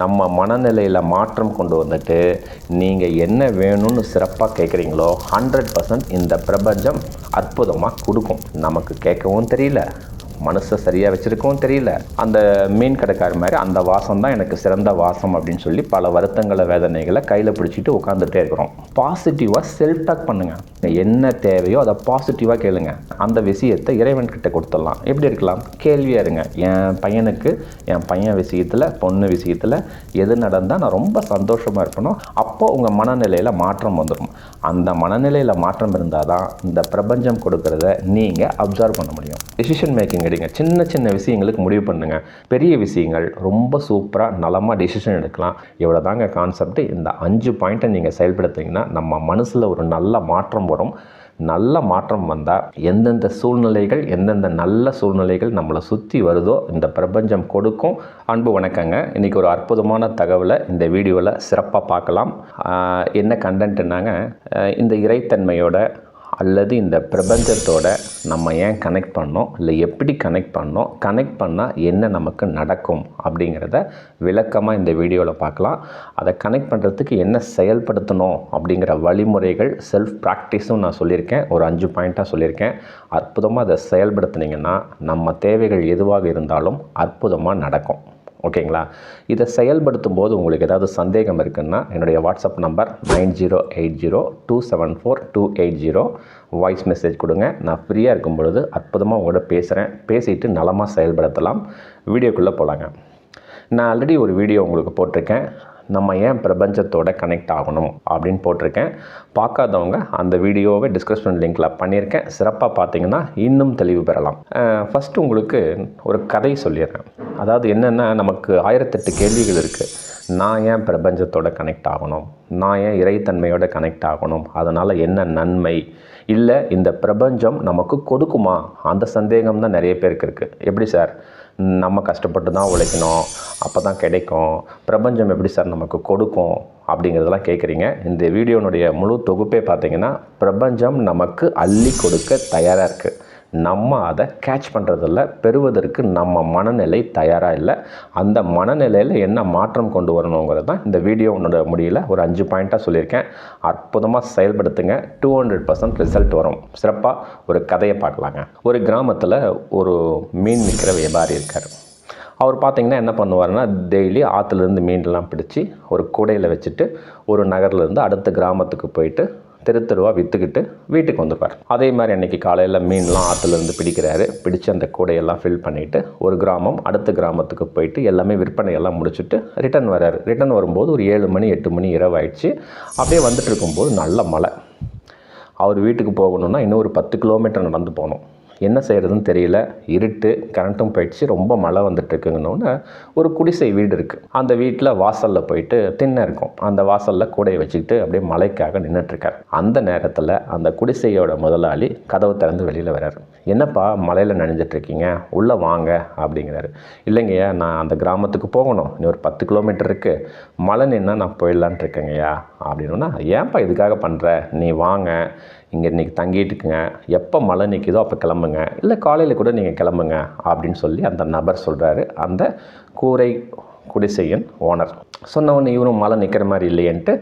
நம்ம மனநிலையில் மாற்றம் கொண்டு வந்துட்டு நீங்கள் என்ன வேணும்னு சிறப்பாக கேட்குறீங்களோ ஹண்ட்ரட் பர்சன்ட் இந்த பிரபஞ்சம் அற்புதமாக கொடுக்கும். நமக்கு கேட்கவும் தெரியல. மனசை சரியாக வச்சுருக்கவும் தெரியல. அந்த மீன் கடைக்கார மாதிரி அந்த வாசம் தான் எனக்கு சிறந்த வாசம் அப்படின்னு சொல்லி பல வருத்தங்களை வேதனைகளை கையில் பிடிச்சிட்டு உட்காந்துட்டே இருக்கிறோம். பாசிட்டிவாக செல்ஃப் டாக் பண்ணுங்கள் என்ன தேவையோ அதை பாசிட்டிவாக கேளுங்க. அந்த விஷயத்தை இறைவன் கிட்ட கொடுத்துடலாம். எப்படி இருக்கலாம்? கேள்வியாக இருங்க. என் பையனுக்கு என் பையன் விஷயத்தில் பொண்ணு விஷயத்தில் எது நடந்தால் நான் ரொம்ப சந்தோஷமாக இருப்பேனோ அப்போ உங்கள் மனநிலையில் மாற்றம் வந்துடும் அந்த மனநிலையில் மாற்றம் இருந்தால் தான் இந்த பிரபஞ்சம் கொடுக்கறத நீங்கள் அப்சர்வ் பண்ண முடியும். டெசிஷன் மேக்கிங் எடுங்க. சின்ன சின்ன விஷயங்களுக்கு முடிவு பண்ணுங்கள் பெரிய விஷயங்கள் ரொம்ப சூப்பராக நலமாக டிசிஷன் எடுக்கலாம். இவ்வளோ தாங்க கான்செப்ட் இந்த அஞ்சு பாயிண்ட்டை நீங்கள் செயல்படுத்திங்கன்னா நம்ம மனசில் ஒரு நல்ல மாற்றம் வரும். நல்ல மாற்றம் வந்தால் எந்தெந்த சூழ்நிலைகள் எந்தெந்த நல்ல சூழ்நிலைகள் நம்மளை சுற்றி வருதோ இந்த பிரபஞ்சம் கொடுக்கும். அன்பு வணக்கங்க. இன்றைக்கி ஒரு அற்புதமான தகவலை இந்த வீடியோவில் சிறப்பாக பார்க்கலாம். என்ன கண்டென்ட்னாங்க இந்த இறைத்தன்மையோட அல்லது இந்த பிரபஞ்சத்தோட நம்ம ஏன் கனெக்ட் பண்ணோம்? இல்லை எப்படி கனெக்ட் பண்ணோம்? கனெக்ட் பண்ணால் என்ன நமக்கு நடக்கும்? அப்படிங்கிறத விளக்கமாக இந்த வீடியோவில் பார்க்கலாம். அதை கனெக்ட் பண்ணுறதுக்கு என்ன செயல்படுத்தணும்? அப்படிங்கிற வழிமுறைகள் செல்ஃப் ப்ராக்டிஸும் நான் சொல்லியிருக்கேன். ஒரு அஞ்சு பாயிண்ட்டாக சொல்லியிருக்கேன். அற்புதமாக அதை செயல்படுத்துனீங்கன்னா நம்ம தேவைகள் எதுவாக இருந்தாலும் அற்புதமாக நடக்கும். ஓகேங்களா? இதை செயல்படுத்தும் போது உங்களுக்கு ஏதாவது சந்தேகம் இருக்குன்னா என்னுடைய WhatsApp number nine zero eight zero two seven four two eight zero. Voice message கொடுங்க. நான் ஃப்ரீயாக இருக்கும் பொழுது அற்புதமாக உங்களோட பேசுகிறேன் பேசிட்டு நலமாக செயல்படுத்தலாம். வீடியோக்குள்ளே போகலாங்க நான் ஆல்ரெடி ஒரு வீடியோ உங்களுக்கு போட்டிருக்கேன். நம்ம ஏன் பிரபஞ்சத்தோட கனெக்ட் ஆகணும் அப்படின்னு போட்டிருக்கேன். பார்க்காதவங்க அந்த வீடியோவை டிஸ்கிரிப்ஷன் லிங்கில் பண்ணியிருக்கேன். சிறப்பாக பார்த்தீங்கன்னா இன்னும் தெளிவு பெறலாம். ஃபஸ்ட்டு உங்களுக்கு ஒரு கதை சொல்லிடுறேன். அதாவது என்னென்னா நமக்கு ஆயிரத்தெட்டு கேள்விகள் இருக்குது நான் ஏன் பிரபஞ்சத்தோட கனெக்ட் ஆகணும்? நான் ஏன் இறைத்தன்மையோட கனெக்ட் ஆகணும்? அதனால் என்ன நன்மை? இல்லை இந்த பிரபஞ்சம் நமக்கு கொடுக்குமா? அந்த சந்தேகம் தான் நிறைய பேருக்கு இருக்குது எப்படி சார்? நம்ம கஷ்டப்பட்டு தான் உழைக்கணும். அப்போ தான் கிடைக்கும். பிரபஞ்சம் எப்படி சார் நமக்கு கொடுக்கும் அப்படிங்கிறதெல்லாம் கேட்குறீங்க. இந்த வீடியோனுடைய முழு தொகுப்பே பார்த்தீங்கன்னா பிரபஞ்சம் நமக்கு அள்ளி கொடுக்க தயாராக இருக்குது நம்ம அதை கேட்ச் பண்ணுறதில்ல பெறுவதற்கு நம்ம மனநிலை தயாராக இல்லை. அந்த மனநிலையில் என்ன மாற்றம் கொண்டு வரணுங்கிறது தான் இந்த வீடியோனோட முடியல ஒரு அஞ்சு பாயிண்ட்டாக சொல்லியிருக்கேன். அற்புதமாக செயல்படுத்துங்க. டூ ஹண்ட்ரட் பர்சன்ட் ரிசல்ட் வரும். சிறப்பாக ஒரு கதையை பார்க்கலாங்க. ஒரு கிராமத்தில் ஒரு மீன் விற்கிற வியாபாரி இருக்கார். அவர் பார்த்திங்கன்னா என்ன பண்ணுவாருன்னா டெய்லி ஆற்றுலேருந்து மீன்லாம் பிடிச்சி ஒரு கூடையில் வச்சுட்டு ஒரு நகர்லேருந்து அடுத்த கிராமத்துக்கு போயிட்டு தெரு தெருவாக விற்றுக்கிட்டு வீட்டுக்கு வந்துப்பார். அதே மாதிரி அன்றைக்கி காலையில் மீன்லாம் ஆற்றுலேருந்து பிடிக்கிறாரு. பிடிச்சு அந்த கூடையெல்லாம் ஃபில் பண்ணிவிட்டு ஒரு கிராமம் அடுத்த கிராமத்துக்கு போயிட்டு எல்லாமே விற்பனையெல்லாம் முடிச்சுட்டு ரிட்டன் வர்றாரு. ரிட்டன் வரும்போது ஒரு ஏழு மணி எட்டு மணி இரவு ஆயிடுச்சு. அப்படியே வந்துட்டு இருக்கும்போது நல்ல மழை. அவர் வீட்டுக்கு போகணுன்னா இன்னும் ஒரு பத்து கிலோமீட்டர் நடந்து போகணும். என்ன செய்கிறதுன்னு தெரியல. இருட்டு கரண்ட்டும் போயிடுச்சு. ரொம்ப மழை வந்துட்டுருக்குங்கன்னொன்னே ஒரு குடிசை வீடு இருக்குது அந்த வீட்டில் வாசலில் போயிட்டு தின்ன இருக்கும். அந்த வாசலில் கூடையை வச்சுக்கிட்டு அப்படியே மழைக்காக நின்றுட்டுருக்கார் அந்த நேரத்தில் அந்த குடிசையோட முதலாளி கதவு திறந்து வெளியில் வர்றாரு. என்னப்பா மலையில் நனைஞ்சிட்ருக்கீங்க? உள்ளே வாங்க அப்படிங்கிறாரு. இல்லைங்கய்யா நான் அந்த கிராமத்துக்கு போகணும். இன்னும் ஒரு பத்து கிலோமீட்டர் இருக்குது மழை நின்னா நான் போயிடலான் இருக்கேங்கய்யா அப்படின்னா ஏன்ப்பா இதுக்காக பண்ணுற நீ வாங்க. இங்கே இன்றைக்கி தங்கிட்டுக்குங்க எப்போ மழை நிற்கிதோ அப்போ கிளம்புங்க. இல்லை காலையில் கூட நீங்கள் கிளம்புங்க அப்படின்னு சொல்லி அந்த நபர் சொல்கிறாரு அந்த கூரை குடிசையின் ஓனர். சொன்ன இவரும் மழை நிற்கிற மாதிரி இல்லையன்ட்டு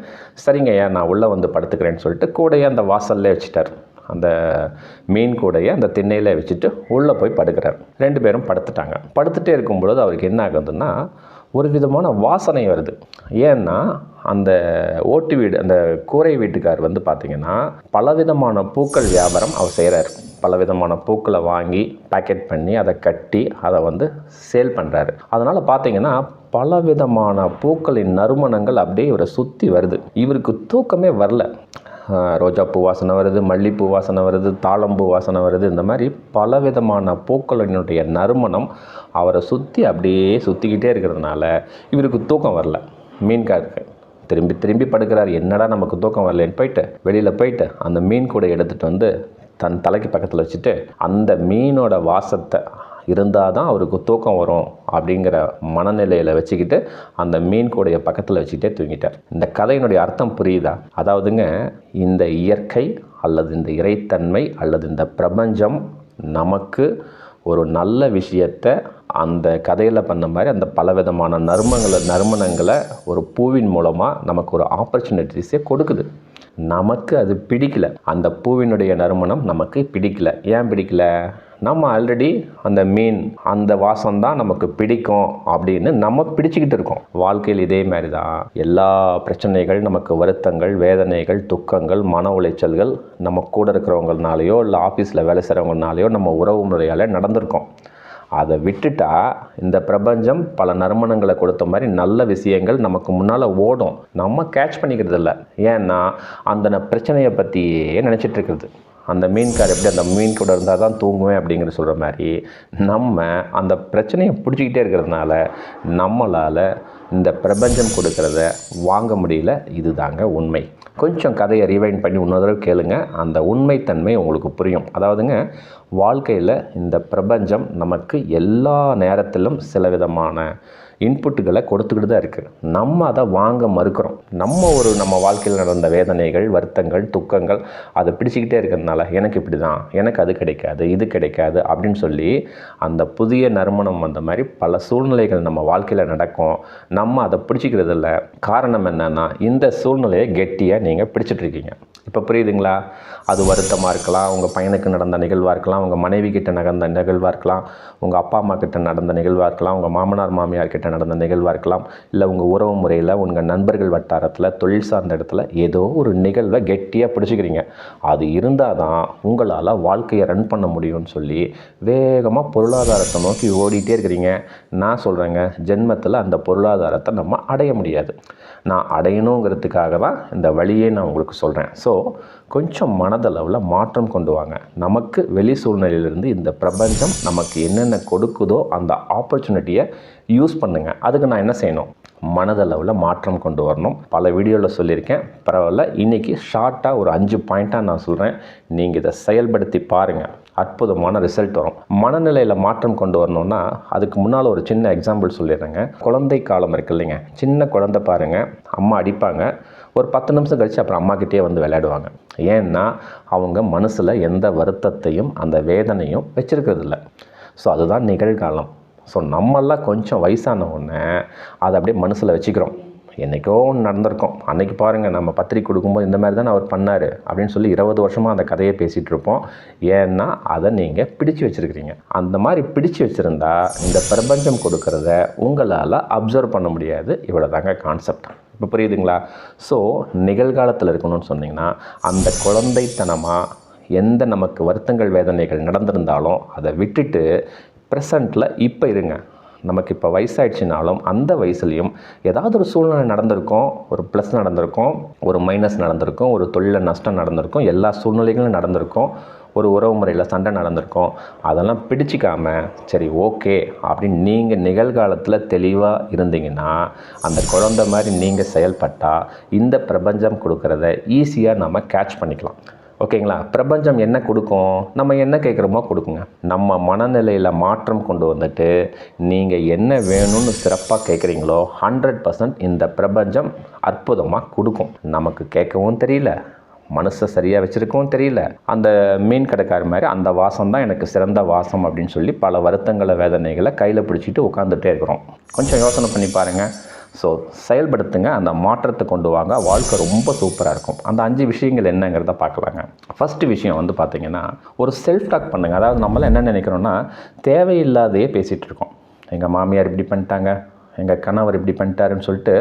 சரிங்க ஐயா நான் உள்ளே வந்து படுத்துக்கிறேன்னு சொல்லிட்டு கூடையே அந்த வாசல்லே வச்சுட்டார். அந்த மீன் கூடையை அந்த திண்ணையில் வச்சுட்டு உள்ளே போய் படுக்கிறார். ரெண்டு பேரும் படுத்துட்டாங்க. படுத்துகிட்டே இருக்கும் பொழுது அவருக்கு என்ன ஆகுதுன்னா ஒரு விதமான வாசனை வருது. ஏன்னா அந்த ஓட்டு வீடு அந்த கூரை வீட்டுக்கார் வந்து பார்த்திங்கன்னா பலவிதமான பூக்கள் வியாபாரம் அவர் செய்கிறார். பலவிதமான பூக்களை வாங்கி பேக்கெட் பண்ணி அதை கட்டி அதை வந்து சேல் பண்ணுறாரு அதனால் பார்த்தீங்கன்னா பலவிதமான பூக்களின் நறுமணங்கள் அப்படியே இவரை சுற்றி வருது. இவருக்கு தூக்கமே வரல. ரோஜாப்பூ வாசனை வருது மல்லிப்பூ வாசனை வருது தாளம்பூ வாசனை வருது. இந்த மாதிரி பலவிதமான பூக்களினுடைய நறுமணம் அவரை சுற்றி அப்படியே சுற்றிக்கிட்டே இருக்கிறதுனால இவருக்கு தூக்கம் வரல. மீன்காருக்கு திரும்பி திரும்பி படுக்கிறார். என்னடா நமக்கு தூக்கம் வரலன்னு போயிட்டு வெளியில் போயிட்டு அந்த மீன் கூட எடுத்துகிட்டு வந்து தன் தலைக்கு பக்கத்தில் வச்சுட்டு அந்த மீனோட வாசத்தை இருந்தால் தான் அவருக்கு தூக்கம் வரும் அப்படிங்கிற மனநிலையில் வச்சுக்கிட்டு அந்த மீன் கூடைய பக்கத்தில் வச்சுக்கிட்டே தூங்கிட்டார். இந்த கதையினுடைய அர்த்தம் புரியுதா? அதாவதுங்க இந்த இயற்கை அல்லது இந்த இறைத்தன்மை அல்லது இந்த பிரபஞ்சம் நமக்கு ஒரு நல்ல விஷயத்தை அந்த கதையில் பண்ண மாதிரி அந்த பலவிதமான நறுமங்களை நறுமணங்களை ஒரு பூவின் மூலமாக நமக்கு ஒரு ஆப்பர்ச்சுனிட்டிஸே கொடுக்குது. நமக்கு அது பிடிக்கல. அந்த பூவினுடைய நறுமணம் நமக்கு பிடிக்கல. ஏன் பிடிக்கல? நம்ம ஆல்ரெடி அந்த மீன் அந்த வாசம் தான் நமக்கு பிடிக்கும் அப்படின்னு நம்ம பிடிச்சிக்கிட்டு இருக்கோம். வாழ்க்கையில் இதே மாதிரி தான் எல்லா பிரச்சனைகள் நமக்கு வருத்தங்கள் வேதனைகள் துக்கங்கள் மன உளைச்சல்கள் நம்ம கூட இருக்கிறவங்கனாலேயோ இல்லை ஆஃபீஸில் வேலை செய்கிறவங்கனாலேயோ நம்ம உறவு முறையால் நடந்திருக்கோம். அதை விட்டுட்டா இந்த பிரபஞ்சம் பல நறுமணங்களை கொடுத்த மாதிரி நல்ல விஷயங்கள் நமக்கு முன்னால் ஓடும். நம்ம கேட்ச் பண்ணிக்கிறது இல்லை ஏன்னா அந்த பிரச்சனையை பற்றியே நினச்சிட்டு இருக்கிறது. அந்த மீன்கார் எப்படி அந்த மீன் கூட இருந்தால் தான் தூங்குவேன் அப்படிங்கிற சொல்கிற மாதிரி நம்ம அந்த பிரச்சனையை பிடிச்சிக்கிட்டே இருக்கிறதுனால நம்மளால் இந்த பிரபஞ்சம் கொடுக்கறத வாங்க முடியல. இதுதாங்க உண்மை. கொஞ்சம் கதையை ரிவைண்ட் பண்ணி இன்னொரு தடவை கேளுங்க. அந்த உண்மைத்தன்மை உங்களுக்கு புரியும். அதாவதுங்க வாழ்க்கையில் இந்த பிரபஞ்சம் நமக்கு எல்லா நேரத்திலும் சில விதமான இன்புட்டுகளை கொடுத்துக்கிட்டு தான் இருக்குது நம்ம அதை வாங்க மறுக்கிறோம். நம்ம ஒரு நம்ம வாழ்க்கையில் நடந்த வேதனைகள் வருத்தங்கள் துக்கங்கள் அதை பிடிச்சிக்கிட்டே இருக்கிறதுனால எனக்கு இப்படி தான் எனக்கு அது கிடைக்காது இது கிடைக்காது அப்படின்னு சொல்லி அந்த புதிய நறுமணம் வந்த மாதிரி பல சூழ்நிலைகள் நம்ம வாழ்க்கையில் நடக்கும். நம்ம அதை பிடிச்சிக்கிறது இல்லை. காரணம் என்னென்னா இந்த சூழ்நிலையை கெட்டியாக நீங்கள் பிடிச்சிட்டு இருக்கீங்க. இப்போ புரியுதுங்களா? அது வருத்தமாக இருக்கலாம் உங்கள் பையனுக்கு நடந்த நிகழ்வாக இருக்கலாம் உங்கள் மனைவி கிட்ட நடந்த நிகழ்வாக இருக்கலாம் உங்கள் அப்பா அம்மா கிட்ட நடந்த நிகழ்வாக இருக்கலாம் உங்கள் மாமனார் மாமியார் கிட்ட நடந்த நிகழ்வாக இருக்கலாம் இல்லை உங்கள் உறவு முறையில் உங்கள் நண்பர்கள் வட்டாரத்தில் தொழில் சார்ந்த இடத்துல ஏதோ ஒரு நிகழ்வை கெட்டியாக பிடிச்சிக்கிறீங்க. அது இருந்தால் தான் உங்களால் வாழ்க்கையை ரன் பண்ண முடியும்னு சொல்லி வேகமாக பொருளாதாரத்தை நோக்கி ஓடிட்டே இருக்கிறீங்க. நான் சொல்கிறேங்க ஜென்மத்தில் அந்த பொருளாதாரத்தை நம்ம அடைய முடியாது. நான் அடையணுங்கிறதுக்காக தான் இந்த வழியே நான் உங்களுக்கு சொல்கிறேன் ஸோ கொஞ்சம் மனதளவில் மாற்றம் கொண்டு வாங்க. நமக்கு வெளி சூழ்நிலையிலிருந்து இந்த பிரபஞ்சம் நமக்கு என்னென்ன கொடுக்குதோ அந்த ஆப்பர்ச்சுனிட்டியை யூஸ் பண்ணுங்கள் அதுக்கு நான் என்ன செய்யணும்? மனதளவில் மாற்றம் கொண்டு வரணும். பல வீடியோவில் சொல்லியிருக்கேன். பரவாயில்ல. இன்றைக்கி ஷார்ட்டாக ஒரு அஞ்சு பாயிண்ட்டாக நான் சொல்கிறேன் நீங்கள் இதை செயல்படுத்தி பாருங்கள் அற்புதமான ரிசல்ட் வரும். மனநிலையில் மாற்றம் கொண்டு வரணும்னா அதுக்கு முன்னால் ஒரு சின்ன எக்ஸாம்பிள் சொல்லிடுறேங்க. குழந்தை காலம் இருக்கு இல்லைங்க. சின்ன குழந்தை பாருங்கள் அம்மா அடிப்பாங்க. ஒரு பத்து நிமிஷம் கழித்து அப்புறம் அம்மாக்கிட்டே வந்து விளையாடுவாங்க. ஏன்னா அவங்க மனசில் எந்த வருத்தத்தையும் அந்த வேதனையும் வச்சுருக்கிறதில்ல. ஸோ அதுதான் நிகழ்காலம். ஸோ நம்மெல்லாம் கொஞ்சம் வயசான உடனே அதை அப்படியே மனசில் வச்சுக்கிறோம். என்றைக்கோ ஒன்று நடந்திருக்கும். அன்றைக்கி பாருங்கள் நம்ம பத்திரிக்கை கொடுக்கும்போது இந்த மாதிரி தான் அவர் பண்ணார் அப்படின்னு சொல்லி இருபது வருஷமாக அந்த கதையை பேசிகிட்டு இருப்போம். ஏன்னா அதை நீங்கள் பிடிச்சு வச்சுருக்கிறீங்க. அந்த மாதிரி பிடிச்சு வச்சுருந்தா இந்த பிரபஞ்சம் கொடுக்கறத உங்களால் அப்சர்வ் பண்ண முடியாது. இவ்வளோ தாங்க கான்செப்ட் இப்போ புரியுதுங்களா? ஸோ நிகழ்காலத்தில் இருக்கணும்னு சொன்னிங்கன்னா அந்த குழந்தைத்தனமாக எந்த நமக்கு வருத்தங்கள் வேதனைகள் நடந்திருந்தாலும் அதை விட்டுட்டு ப்ரெசண்ட்டில் இப்போ இருங்க. நமக்கு இப்போ வயசாயிடுச்சுனாலும் அந்த வயசுலேயும் ஏதாவது ஒரு சூழ்நிலை நடந்திருக்கும். ஒரு ப்ளஸ் நடந்திருக்கும் ஒரு மைனஸ் நடந்திருக்கும் ஒரு தொழிலில் நஷ்டம் நடந்திருக்கும் எல்லா சூழ்நிலைகளும் நடந்திருக்கும் ஒரு உறவு முறையில் சண்டை நடந்திருக்கும். அதெல்லாம் பிடிச்சிக்காம சரி ஓகே அப்படின்னு நீங்கள் நிகழ்காலத்தில் தெளிவாக இருந்தீங்கன்னா அந்த குழந்தை மாதிரி நீங்கள் செயல்பட்டால் இந்த பிரபஞ்சம் கொடுக்குறத ஈஸியாக நம்ம கேட்ச் பண்ணிக்கலாம். ஓகேங்களா? பிரபஞ்சம் என்ன கொடுக்கும்? நம்ம என்ன கேட்குறோமோ கொடுக்குங்க. நம்ம மனநிலையில் மாற்றம் கொண்டு வந்துட்டு நீங்கள் என்ன வேணும்னு சிறப்பாக கேட்குறீங்களோ ஹண்ட்ரட் பர்சன்ட் இந்த பிரபஞ்சம் அற்புதமாக கொடுக்கும். நமக்கு கேட்கவும் தெரியல மனசை சரியாக வச்சுருக்கவும் தெரியல. அந்த மீன் கடைக்கார மாதிரி அந்த வாசம் தான் எனக்கு சிறந்த வாசம் அப்படின்னு சொல்லி பல வருத்தங்களை வேதனைகளை கையில் பிடிச்சிட்டு உட்காந்துட்டே இருக்கிறோம். கொஞ்சம் யோசனை பண்ணி பாருங்கள் ஸோ செயல்படுத்துங்க அந்த மாற்றத்தை கொண்டு வாங்க. வாழ்க்கை ரொம்ப சூப்பராக இருக்கும். அந்த அஞ்சு விஷயங்கள் என்னங்கிறத பார்க்கலாங்க. ஃபஸ்ட்டு விஷயம் வந்து பார்த்திங்கன்னா ஒரு செல்ஃப் டாக் பண்ணுங்கள் அதாவது நம்மளாம் என்ன நினைக்கிறோன்னா தேவையில்லாதையே பேசிகிட்டு இருக்கோம். எங்கள் மாமியார் இப்படி பண்ணிட்டாங்க எங்கள் கணவர் இப்படி பண்ணிட்டாருன்னு சொல்லிட்டு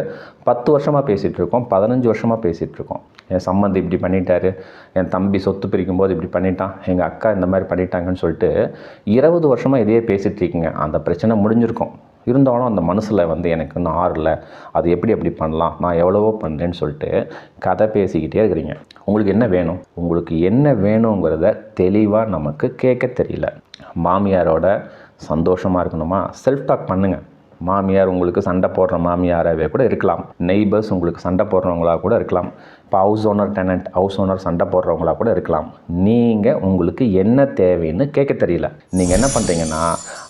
பத்து வருஷமாக பேசிகிட்டு இருக்கோம் பதினஞ்சு வருஷமாக பேசிகிட்டு இருக்கோம். என் சம்மந்தி இப்படி பண்ணிட்டாரு என் தம்பி சொத்து பிரிக்கும் போது இப்படி பண்ணிட்டான் எங்கள் அக்கா இந்த மாதிரி பண்ணிட்டாங்கன்னு சொல்லிட்டு இருபது வருஷமாக இதையே பேசிகிட்டு இருக்கீங்க. அந்த பிரச்சனை முடிஞ்சிருக்கும். இருந்தாலும் அந்த மனசில் வந்து எனக்கு இன்னும் ஆறல அது எப்படி எப்படி பண்ணலாம்? நான் எவ்வளவோ பண்ணேன்னு சொல்லிட்டு கதை பேசிக்கிட்டே இருக்கிறீங்க. உங்களுக்கு என்ன வேணும்? உங்களுக்கு என்ன வேணுங்கிறத தெளிவாக நமக்கு கேட்க தெரியல. மாமியாரோட சந்தோஷமாக இருக்கணுமா? செல்ஃப் டாக் பண்ணுங்கள் மாமியார் உங்களுக்கு சண்டை போடுற மாமியாராகவே கூட இருக்கலாம். நெய்பர்ஸ் உங்களுக்கு சண்டை போடுறவங்களா கூட இருக்கலாம். இப்போ house owner tenant house owner சண்டை போடுறவங்களா கூட இருக்கலாம். நீங்கள் உங்களுக்கு என்ன தேவைன்னு கேட்க தெரியல. நீங்கள் என்ன பண்ணுறீங்கன்னா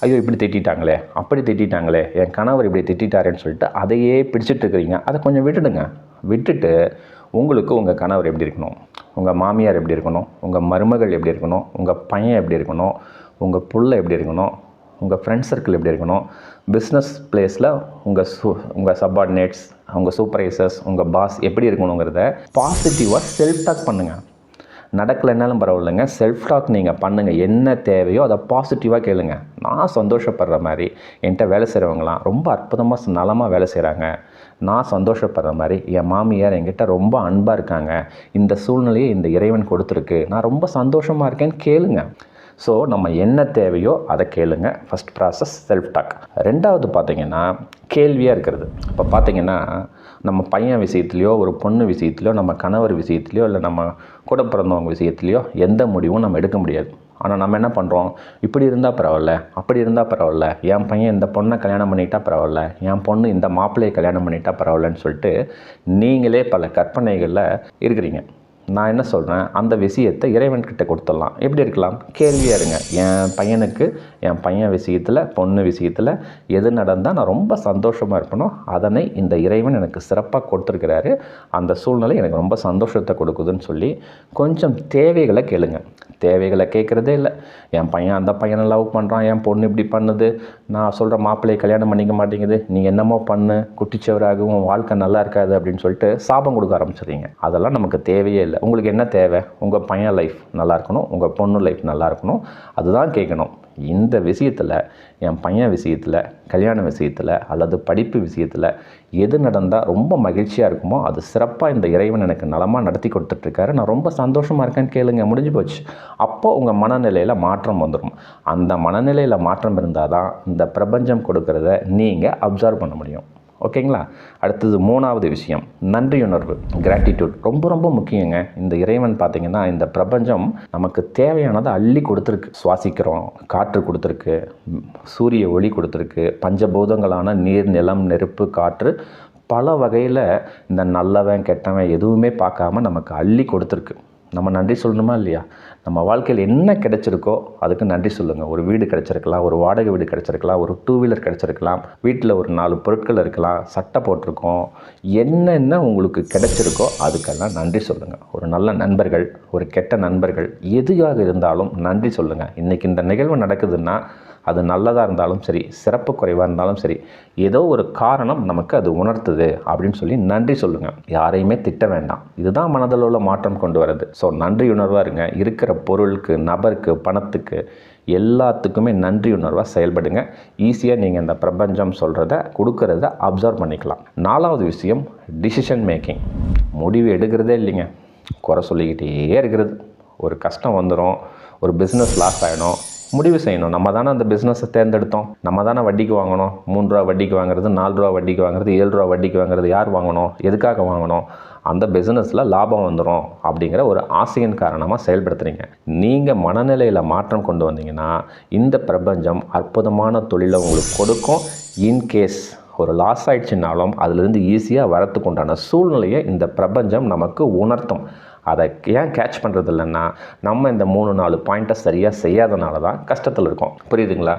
ஐயோ இப்படி திட்டிட்டாங்களே அப்படி திட்டிட்டாங்களே என் கணவர் இப்படி திட்டாருன்னு சொல்லிட்டு அதையே பிடிச்சிட்டு இருக்கிறீங்க. அதை கொஞ்சம் விட்டுடுங்க. விட்டுட்டு உங்களுக்கு உங்கள் கணவர் எப்படி இருக்கணும்? உங்கள் மாமியார் எப்படி இருக்கணும்? உங்கள் மருமகள் எப்படி இருக்கணும்? உங்கள் பையன் எப்படி இருக்கணும்? உங்கள் புள்ள எப்படி இருக்கணும்? உங்கள் ஃப்ரெண்ட் சர்க்கிள் எப்படி இருக்கணும்? பிஸ்னஸ் பிளேஸில் உங்கள் சூ உங்கள் சப்பார்டினேட்ஸ் உங்கள் சூப்பர்வைசர்ஸ் உங்கள் பாஸ் எப்படி இருக்கணுங்கிறத பாசிட்டிவாக செல்ஃப் டாக் பண்ணுங்கள் நடக்கலைன்னாலும் பரவாயில்லைங்க. செல்ஃப் டாக் நீங்கள் பண்ணுங்கள் என்ன தேவையோ அதை பாசிட்டிவாக கேளுங்க. நான் சந்தோஷப்படுற மாதிரி என்கிட்ட வேலை செய்கிறவங்களாம் ரொம்ப அற்புதமாக நலமாக வேலை செய்கிறாங்க நான் சந்தோஷப்படுற மாதிரி என் மாமியார் என்கிட்ட ரொம்ப அன்பாக இருக்காங்க. இந்த சூழ்நிலையை இந்த இறைவன் கொடுத்துருக்கு. நான் ரொம்ப சந்தோஷமாக இருக்கேன்னு கேளுங்கள் ஸோ நம்ம என்ன தேவையோ அதை கேளுங்க. ஃபஸ்ட் ப்ராசஸ் செல்ஃப் டாக் ரெண்டாவது பார்த்தீங்கன்னா கேள்வியாக இருக்கிறது. இப்போ பார்த்தீங்கன்னா நம்ம பையன் விஷயத்துலையோ ஒரு பொண்ணு விஷயத்துலையோ நம்ம கணவர் விஷயத்துலையோ இல்லை நம்ம கூட பிறந்தவங்க விஷயத்துலையோ எந்த முடிவும் நம்ம எடுக்க முடியாது. ஆனால் நம்ம என்ன பண்ணுறோம் இப்படி இருந்தால் பரவாயில்ல அப்படி இருந்தால் பரவாயில்ல என் பையன் இந்த பொண்ணை கல்யாணம் பண்ணிட்டா பரவாயில்ல என் பொண்ணு இந்த மாப்பிள்ளையை கல்யாணம் பண்ணிட்டா பரவாயில்லன்னு சொல்லிட்டு நீங்களே பல கற்பனைகளில் இருக்கிறீங்க. நான் என்ன சொல்கிறேன் அந்த விஷயத்தை இறைவன்கிட்ட கொடுத்துடலாம். எப்படி இருக்கலாம்? கேள்வியாக இருங்க. என் பையனுக்கு என் பையன் விஷயத்தில் பொண்ணு விஷயத்தில் எது நடந்தால் நான் ரொம்ப சந்தோஷமாக இருப்பனோ அதனை இந்த இறைவன் எனக்கு சிறப்பாக கொடுத்துருக்கிறாரு. அந்த சூழ்நிலை எனக்கு ரொம்ப சந்தோஷத்தை கொடுக்குதுன்னு சொல்லி கொஞ்சம் தேவைகளை கேளுங்க. தேவைகளை கேட்குறதே இல்லை. என் பையன் அந்த பையனை லவ் பண்ணுறான் என் பொண்ணு இப்படி பண்ணுது. நான் சொல்கிற மாப்பிள்ளையை கல்யாணம் பண்ணிக்க மாட்டேங்குது. நீ என்னமோ பண்ணு. குட்டிச்சவராகவும் வாழ்க்கை நல்லா இருக்காது அப்படின்னு சொல்லிட்டு சாபம் கொடுக்க ஆரம்பிச்சிடுறீங்க. அதெல்லாம் நமக்கு தேவையே இல்லை. உங்களுக்கு என்ன தேவை? உங்கள் பையன் லைஃப் நல்லா இருக்கணும் உங்கள் பொண்ணு லைஃப் நல்லா இருக்கணும் அதுதான் கேட்கணும் இந்த விஷயத்தில் என் பையன் விஷயத்தில் கல்யாண விஷயத்தில் அல்லது படிப்பு விஷயத்தில் எது நடந்தால் ரொம்ப மகிழ்ச்சியாக இருக்குமோ அது சிறப்பாக இந்த இறைவன் எனக்கு நலமாக நடத்தி கொடுத்துட்ருக்காரு. நான் ரொம்ப சந்தோஷமாக இருக்கேன்னு கேளுங்க முடிஞ்சு போச்சு. அப்போ உங்கள் மனநிலையில் மாற்றம் வந்துடும் அந்த மனநிலையில் மாற்றம் இருந்தால் தான் இந்த பிரபஞ்சம் கொடுக்கறத நீங்கள் அப்சர்வ் பண்ண முடியும். ஓகேங்களா? அடுத்தது மூணாவது விஷயம். நன்றியுணர்வு. கிராட்டிடியூட் ரொம்ப ரொம்ப முக்கியங்க. இந்த இறைவன் பார்த்தீங்கன்னா இந்த பிரபஞ்சம் நமக்கு தேவையானதை அள்ளி கொடுத்துருக்கு. சுவாசிக்கிறோம். காற்று கொடுத்துருக்கு. சூரிய ஒளி கொடுத்துருக்கு. பஞ்சபூதங்களான நீர் நிலம் நெருப்பு காற்று பல வகையில் இந்த நல்லவன் கெட்டவன் எதுவுமே பார்க்காம நமக்கு அள்ளி கொடுத்துருக்கு. நம்ம நன்றி சொல்லணுமா இல்லையா? நம்ம வாழ்க்கையில் என்ன கிடைச்சிருக்கோ அதுக்கு நன்றி சொல்லுங்கள் ஒரு வீடு கிடச்சிருக்கலாம் ஒரு வாடகை வீடு கிடச்சிருக்கலாம் ஒரு டூ வீலர் கிடச்சிருக்கலாம் வீட்டில் ஒரு நாலு பொருட்கள் இருக்கலாம் சட்டை போட்டிருக்கோம் என்னென்ன உங்களுக்கு கிடைச்சிருக்கோ அதுக்கெல்லாம் நன்றி சொல்லுங்கள் ஒரு நல்ல நண்பர்கள் ஒரு கெட்ட நண்பர்கள் எதுவாக இருந்தாலும் நன்றி சொல்லுங்கள் இன்றைக்கி இந்த நிகழ்வு நடக்குதுன்னா அது நல்லதாக இருந்தாலும் சரி சிறப்பு குறைவாக இருந்தாலும் சரி ஏதோ ஒரு காரணம் நமக்கு அது உணர்த்துது அப்படின்னு சொல்லி நன்றி சொல்லுங்கள் யாரையுமே திட்ட வேண்டாம். இதுதான் மனதில் உள்ள மாற்றம் கொண்டு வருது ஸோ நன்றி உணர்வாக இருங்க. இருக்கிற பொருளுக்கு நபருக்கு பணத்துக்கு எல்லாத்துக்குமே நன்றி உணர்வாக செயல்படுங்க ஈஸியாக நீங்கள் இந்த பிரபஞ்சம் சொல்கிறத கொடுக்கறத அப்சர்வ் பண்ணிக்கலாம். நாலாவது விஷயம் டிசிஷன் மேக்கிங் முடிவு எடுக்கிறதே இல்லைங்க. குறை சொல்லிக்கிட்டே இருக்கிறது. ஒரு கஷ்டம் வந்துடும் ஒரு பிஸ்னஸ் லாஸ் ஆகிடும் முடிவு செய்யணும். நம்ம தானே அந்த பிஸ்னஸை தேர்ந்தெடுத்தோம். நம்ம தானே வட்டிக்கு வாங்கணும். மூணு ரூபா வட்டிக்கு வாங்குறது நாலு ரூபா வட்டிக்கு வாங்குறது ஏழு ரூபா வட்டிக்கு வாங்குறது யார் வாங்கணும்? எதுக்காக வாங்கணும்? அந்த பிஸ்னஸில் லாபம் வந்துடும் அப்படிங்கிற ஒரு ஆசையின் காரணமாக செயல்படுத்துகிறீங்க நீங்கள் மனநிலையில் மாற்றம் கொண்டு வந்தீங்கன்னா இந்த பிரபஞ்சம் அற்புதமான தொழிலை உங்களுக்கு கொடுக்கும். இன்கேஸ் ஒரு லாஸ் ஆயிடுச்சுனாலும் அதுலேருந்து ஈஸியாக வரத்துக்கு உண்டான சூழ்நிலையை இந்த பிரபஞ்சம் நமக்கு உணர்த்தும். அதை ஏன் கேட்ச் பண்ணுறது இல்லைன்னா நம்ம இந்த மூணு நாலு பாயிண்ட்டை சரியாக செய்யாதனால தான் கஷ்டத்தில் இருக்கோம். புரியுதுங்களா?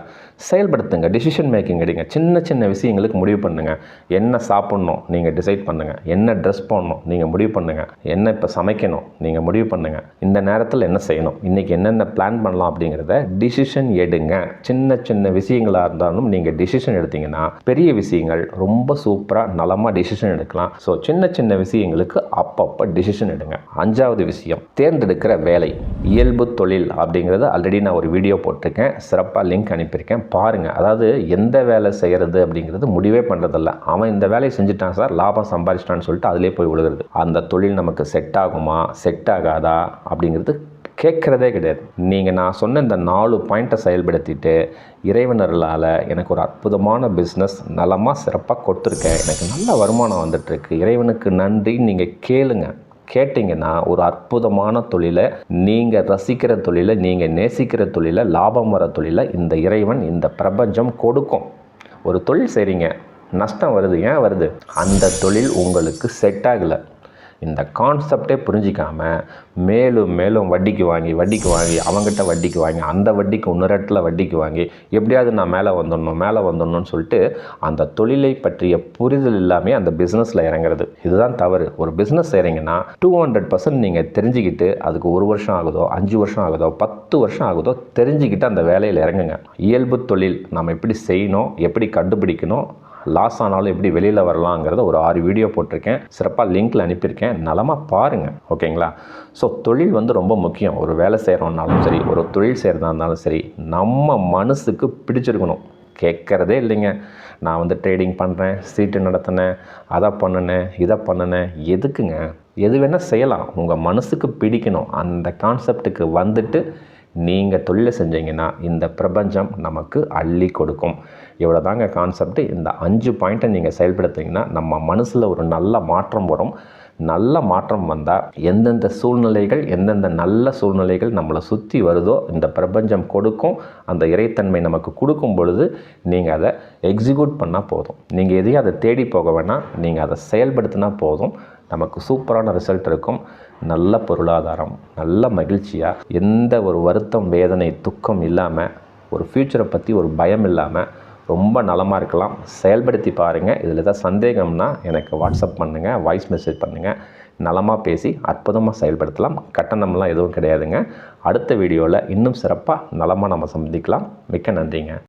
செயல்படுத்துங்க டிசிஷன் மேக்கிங் எடுங்க சின்ன சின்ன விஷயங்களுக்கு முடிவு பண்ணுங்கள் என்ன சாப்பிட்ணும் நீங்கள் டிசைட் பண்ணுங்கள் என்ன ட்ரெஸ் போடணும் நீங்கள் முடிவு பண்ணுங்கள் என்ன இப்போ சமைக்கணும் நீங்கள் முடிவு பண்ணுங்கள் இந்த நேரத்தில் என்ன செய்யணும் இன்றைக்கி என்னென்ன பிளான் பண்ணலாம் அப்படிங்கிறத டிசிஷன் எடுங்க. சின்ன சின்ன விஷயங்களாக இருந்தாலும் நீங்கள் டிசிஷன் எடுத்தீங்கன்னா பெரிய விஷயங்கள் ரொம்ப சூப்பராக நலமாக டிசிஷன் எடுக்கலாம். ஸோ சின்ன சின்ன விஷயங்களுக்கு அப்பப்போ டிசிஷன் எடுங்க. அஞ்சு அஞ்சாவது விஷயம் தேர்ந்தெடுக்கிற வேலை இயல்பு தொழில் அப்படிங்கிறது ஆல்ரெடி நான் ஒரு வீடியோ போட்டிருக்கேன். சிறப்பாக லிங்க் அனுப்பியிருக்கேன். பாருங்கள் அதாவது எந்த வேலை செய்கிறது அப்படிங்கிறது முடிவே பண்ணுறதில்ல அவன் இந்த வேலையை செஞ்சுட்டான் சார் லாபம் சம்பாதிச்சிட்டான்னு சொல்லிட்டு அதிலே போய் விழுகிறது. அந்த தொழில் நமக்கு செட் ஆகுமா செட் ஆகாதா அப்படிங்கிறது கேட்குறதே கிடையாது. நீங்கள் நான் சொன்ன இந்த நாலு பாயிண்ட்டை செயல்படுத்திட்டு இறைவனர்களால் எனக்கு ஒரு அற்புதமான பிஸ்னஸ் நலமாக சிறப்பாக கொடுத்துருக்கேன் எனக்கு நல்ல வருமானம் வந்துட்டுருக்கு இறைவனுக்கு நன்றி. நீங்கள் கேளுங்கள் கேட்டிங்கன்னா ஒரு அற்புதமான தொழிலை நீங்கள் ரசிக்கிற தொழிலை நீங்கள் நேசிக்கிற தொழிலை லாபம் வர தொழிலை இந்த இறைவன் இந்த பிரபஞ்சம் கொடுக்கும். ஒரு தொழில் செய்கிறீங்க நஷ்டம் வருது. ஏன் வருது? அந்த தொழில் உங்களுக்கு செட் ஆகலை. இந்த கான்செப்டே புரிஞ்சிக்காமல் மேலும் மேலும் வட்டிக்கு வாங்கி வட்டிக்கு வாங்கி அவங்ககிட்ட வட்டிக்கு வாங்கி அந்த வட்டிக்கு இன்னொரு இடத்துல வட்டிக்கு வாங்கி எப்படியாவது நான் மேலே வந்துடணும் மேலே வந்துடணும்னு சொல்லிட்டு அந்த தொழிலை பற்றிய புரிதல் இல்லாமல் அந்த பிஸ்னஸில் இறங்குறது. இதுதான் தவறு. ஒரு பிஸ்னஸ் செய்கிறீங்கன்னா டூ ஹண்ட்ரட் பர்சன்ட் நீங்கள் தெரிஞ்சுக்கிட்டு அதுக்கு ஒரு வருஷம் ஆகுதோ அஞ்சு வருஷம் ஆகுதோ பத்து வருஷம் ஆகுதோ தெரிஞ்சுக்கிட்டு அந்த வேலையில் இறங்குங்க. இயல்பு தொழில் நம்ம எப்படி செய்யணும் எப்படி கண்டுபிடிக்கணும் லாஸ் ஆனாலும் எப்படி வெளியில் வரலாங்கிறத ஒரு ஆறு வீடியோ போட்டிருக்கேன். சிறப்பாக லிங்க்கில் அனுப்பியிருக்கேன். நலமாக பாருங்கள் ஓகேங்களா ஸோ தொழில் வந்து ரொம்ப முக்கியம். ஒரு வேலை செய்கிறோன்னாலும் சரி ஒரு தொழில் செய்கிறதா இருந்தாலும் சரி நம்ம மனசுக்கு பிடிச்சிருக்கணும். கேட்குறதே இல்லைங்க. நான் வந்து ட்ரேடிங் பண்ணுறேன் சீட்டு நடத்தினேன் அதை பண்ணினேன் இதை பண்ணினேன். எதுக்குங்க? எது வேணால் செய்யலாம். உங்கள் மனசுக்கு பிடிக்கணும். அந்த கான்செப்ட்டுக்கு வந்துட்டு நீங்கள் தொழிலை செஞ்சீங்கன்னா இந்த பிரபஞ்சம் நமக்கு அள்ளி கொடுக்கும். இவ்வளோ தாங்க கான்செப்ட் இந்த அஞ்சு பாயிண்ட்டை நீங்கள் செயல்படுத்திங்கன்னா நம்ம மனசில் ஒரு நல்ல மாற்றம் வரும். நல்ல மாற்றம் வந்தால் எந்தெந்த சூழ்நிலைகள் எந்தெந்த நல்ல சூழ்நிலைகள் நம்மளை சுற்றி வருதோ இந்த பிரபஞ்சம் கொடுக்கும் அந்த இறைத்தன்மை நமக்கு கொடுக்கும் பொழுது நீங்கள் அதை எக்ஸிக்யூட் பண்ணால் போதும். நீங்கள் எதையும் அதை தேடி போக வேணாம். நீங்கள் அதை செயல்படுத்தினா போதும். நமக்கு சூப்பரான ரிசல்ட் இருக்கும். நல்ல பொருளாதாரம் நல்ல மகிழ்ச்சியாக எந்த ஒரு வருத்தம் வேதனை துக்கம் இல்லாமல் ஒரு ஃப்யூச்சரை பற்றி ஒரு பயம் இல்லாமல் ரொம்ப நலமாக இருக்கலாம். செயல்படுத்தி பாருங்கள் இதில் ஏதாவது சந்தேகம்னா எனக்கு வாட்ஸ்அப் பண்ணுங்கள் வாய்ஸ் மெசேஜ் பண்ணுங்கள் நலமாக பேசி அற்புதமாக செயல்படுத்தலாம். கட்டணம்லாம் எதுவும் கிடையாதுங்க. அடுத்த வீடியோவில் இன்னும் சிறப்பாக நலமாக நம்ம சந்திக்கலாம். மிக்க நன்றிங்க.